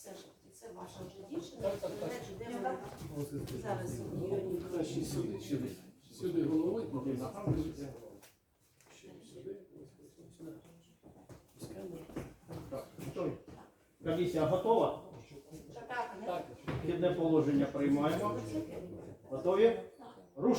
все ж таки, це ваша вже дівчина, де вона зараз Краще сюди, сюди. Сюди головою. Ще ось, ось. Комісія готова? Так. Вхідне положення приймаємо. Готові? Руш!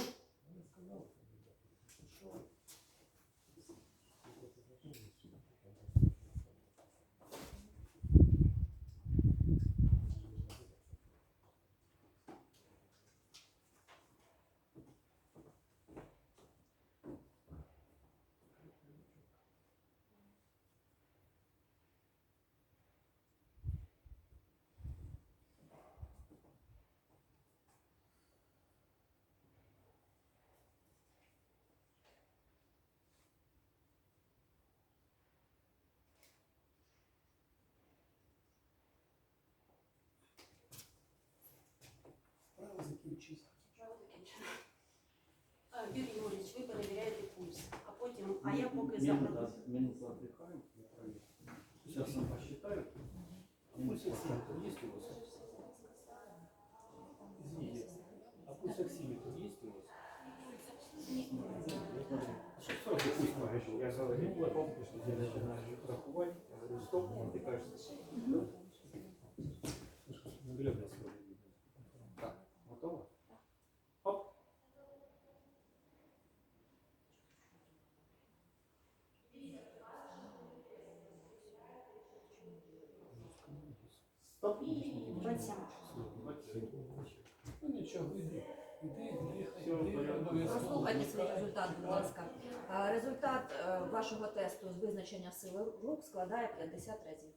Право закінчити. Право закінчено. А, Юрій Юрійович, ви перевіряєте пульс, а я поки запропоную. Минуту отдыхаем. Сейчас я посчитаю. Пульс оксиметр есть у вас? Извините. А пульс оксиметр есть у вас? Пульс погашив. Я ну, потом, я начинаю рахувати, я говорю, стоп, ти кажеш, наглядно смотри. Так, готово? Оп. Стоп. Ну нічого, іди, іди, обов'язково. Прослухайте свій результат, будь ласка. А, Результат е, вашого тесту з визначення сили рук складає 50 разів.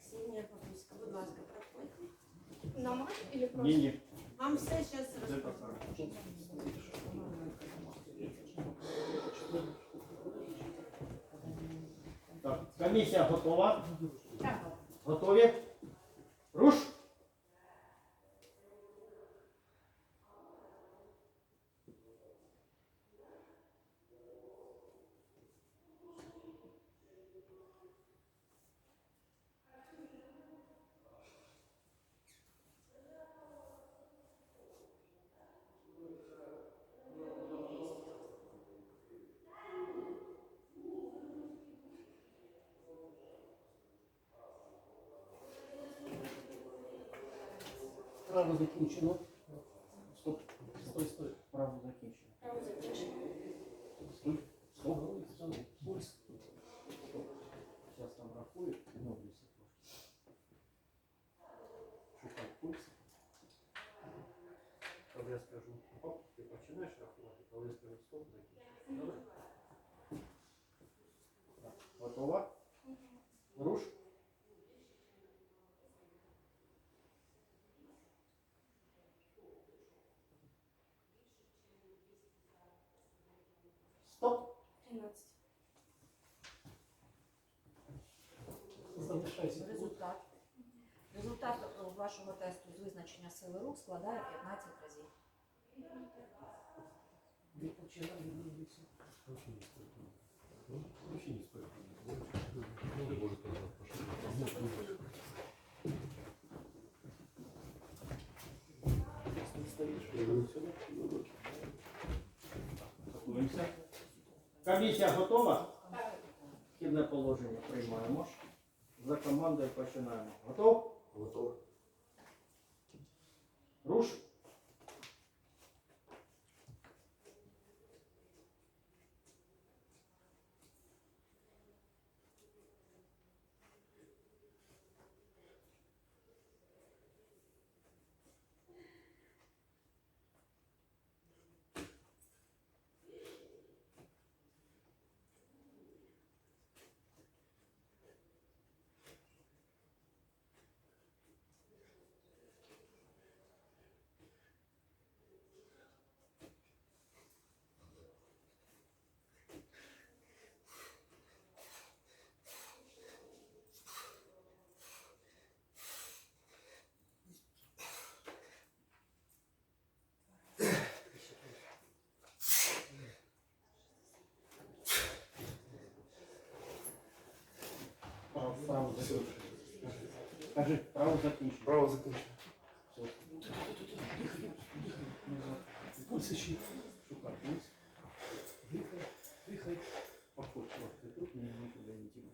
Ксенія Павлівська, будь ласка, проходьте. Или просто? Ні, ні. Вам все зараз Це комісія готова? Так. Готові? закінчено. Стоп, стой, стой. Право закінчено. Право закінчено. Стой. Стоп. Пульс. Зараз там рахую, відновлюся трошки. Шукай пульс. Коли я скажу оп, ти починаєш рахувати, коли я скажу стоп, закінчиш. Добре? Так, Готова? Вашого тесту з визначення сили рук складає 15 разів. Ну. Готуємося. Комісія готова? Вхідне положення приймаємо. За командою починаємо. Готов? Готов. Bruxo Руш. Кажи, право закінчено. Право закінчено. Пульс ще. Шукай пульс. Дихай, дихай. Поход, вот, ты тут ни- никуда не тяни.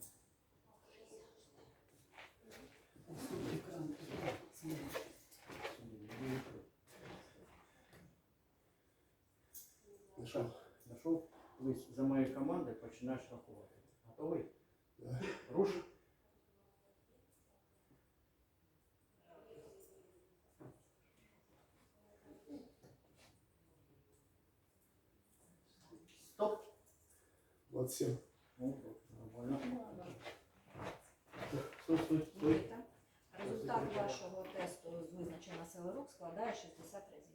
Нашел. Нашов? Ви за моєю командою починаєш рахувати. Готовий? Да. Руш. Стоп. 27. Ну, нормально. Стой, стой, стой. Результат вашого тесту з визначення сили рук складає 60 разів.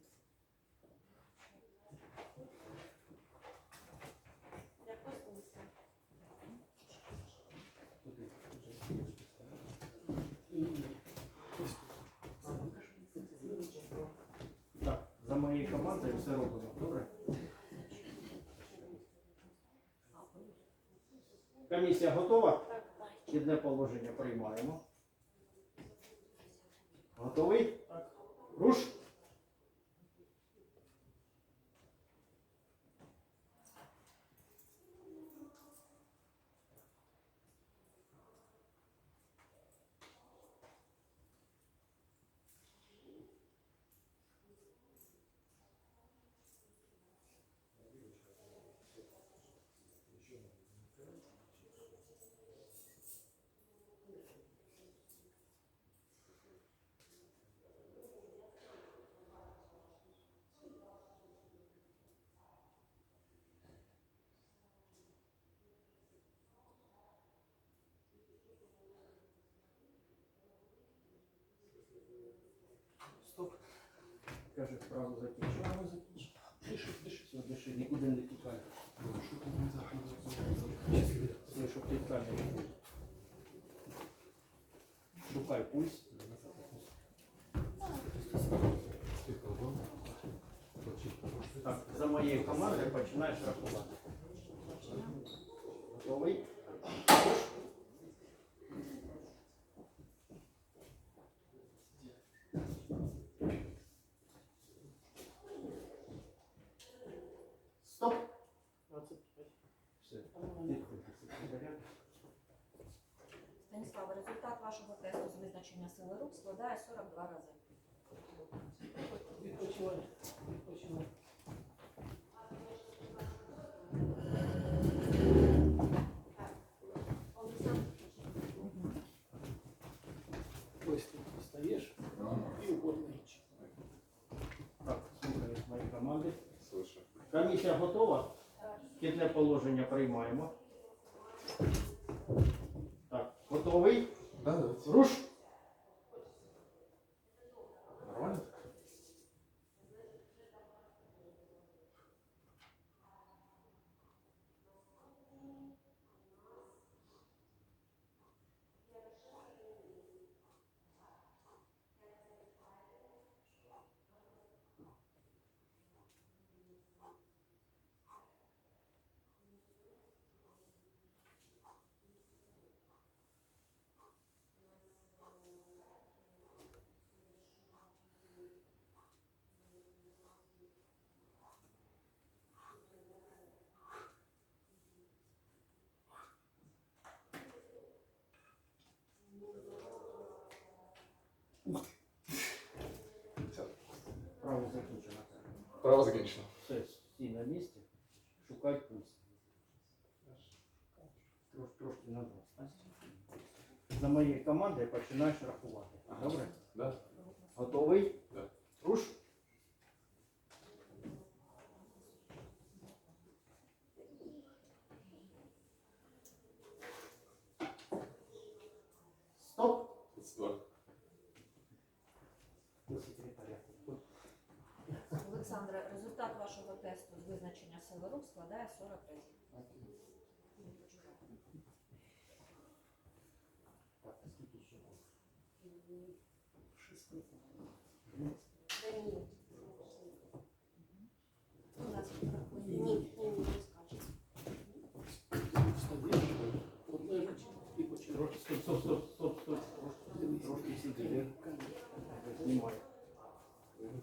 Так, за моєю командою все робимо, добре? Комісія готова? Єдне положення приймаємо. Готовий? Так. Руш! Стоп. Каже, вправо закінчив. Вправо закінчив. Диши, диши, все, диши, нікуди не тікай. Все, щоб тікай не. Шукай пульс. Так, за моєю командою починаєш рахувати. Готовий? Стоп. Все. Підходьте, секретаря. Станіслав, результат вашого тесту з визначення сили рук складає 42 рази. Відпочивай. Відпочивай. Ось ти стаєш і уходиш. Так, слухаюсь моєї команди. Комісія готова? Кітне положення приймаємо. Так, готовий? Да, да. Руш! Нормально? Все. Право закінчено. Право закінчено. Все, стій на місці. Шукай пульс. Трош, трошки назад. стань. За моєю командою починаєш рахувати. Добре? Да? Готовий? Да. Руш! Стоп! 32. До секретаря. Олександре, результат вашого тесту з визначення сили рук складає 40 разів.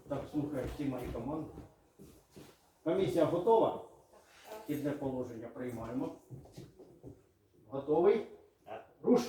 Так, слухаю всі мої команди. Комісія готова? Кідне положення приймаємо. Готовий? Руш!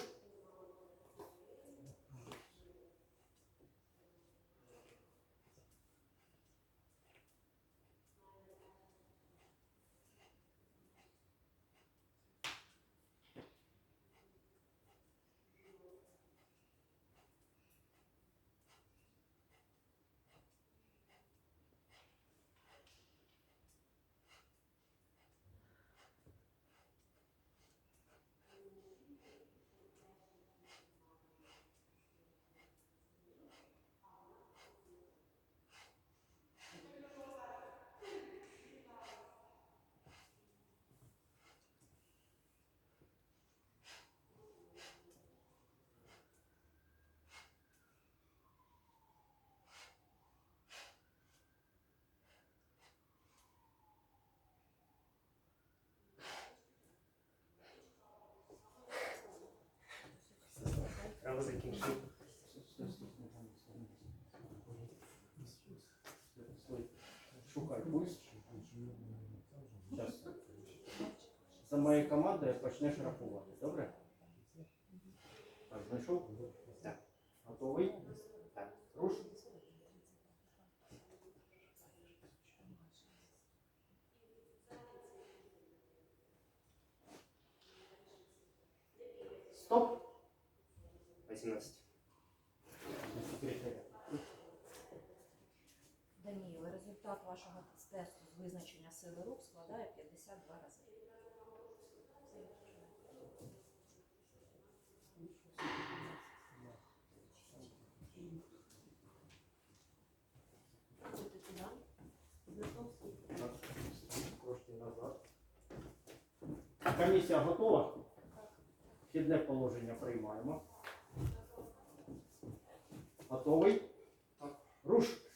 Право закінчив. Шукай пульс. Зараз. За моєю командою почнеш рахувати, добре? Так, знайшов? Так. Готовий? Так. Руш. Стоп. 18. Даніїл, результат вашого тесту з визначення сили рук складає 52 рази. Комісія готова? Вхідне положення приймаємо. Готовий? Руш.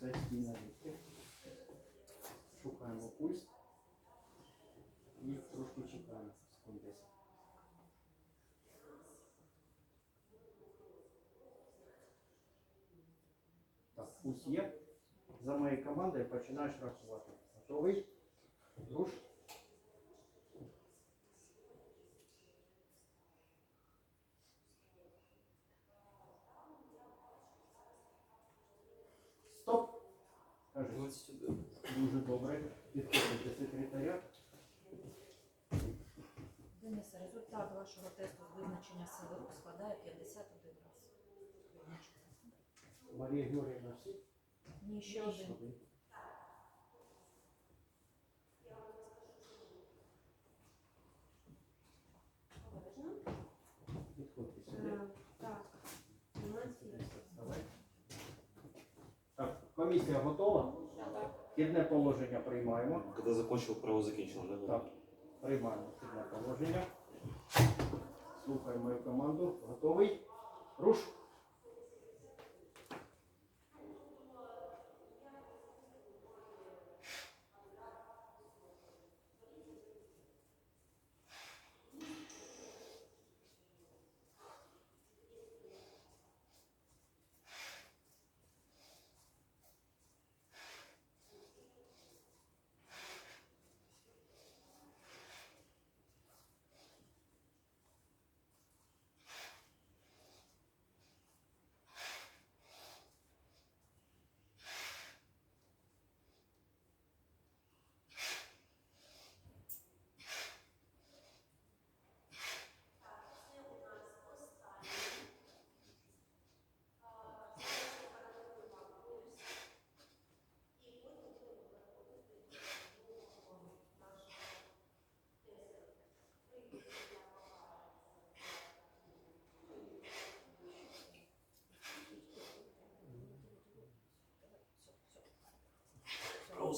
Зайти на ліфті. Шукаємо пульс. І трошки чекаємо. Секунд 10. Так, пульс є. За моєю командою починаєш рахувати. Готовий? Руш. 21. Дуже добре. Підходите секретаря. Денисе, результат вашого тесту з визначення сили рук складає 51 раз. Марія Георгіївна всі? Ні, ще один. Сюди. Підходьте сюди. Е, Так. Давай. Так, комісія готова? Хідне положення приймаємо. Когда закончил, право закінчило. да? Так, приймаємо хідне положення. Слухаємо мою команду. Готовий? Руш.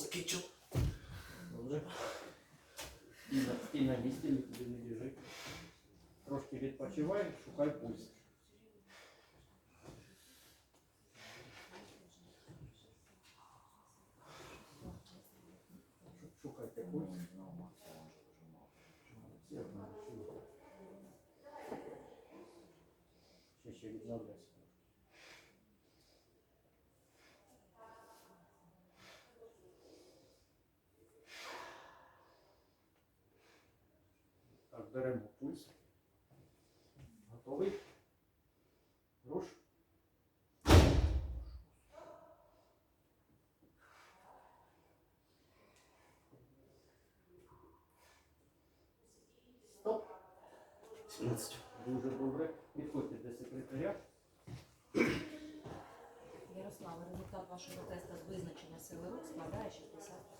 Закінчив. Добре. І на, і на місці, нікуди. Трошки відпочивай, шукай пульс. Шу- Шукайте пульс. Ще ще відновляйся. Так, беремо пульс. Готовий? Руш. Стоп. 17. Дуже добре. Підходьте до секретаря. Ярослава, результат вашого тесту з визначення сили рук складає 60.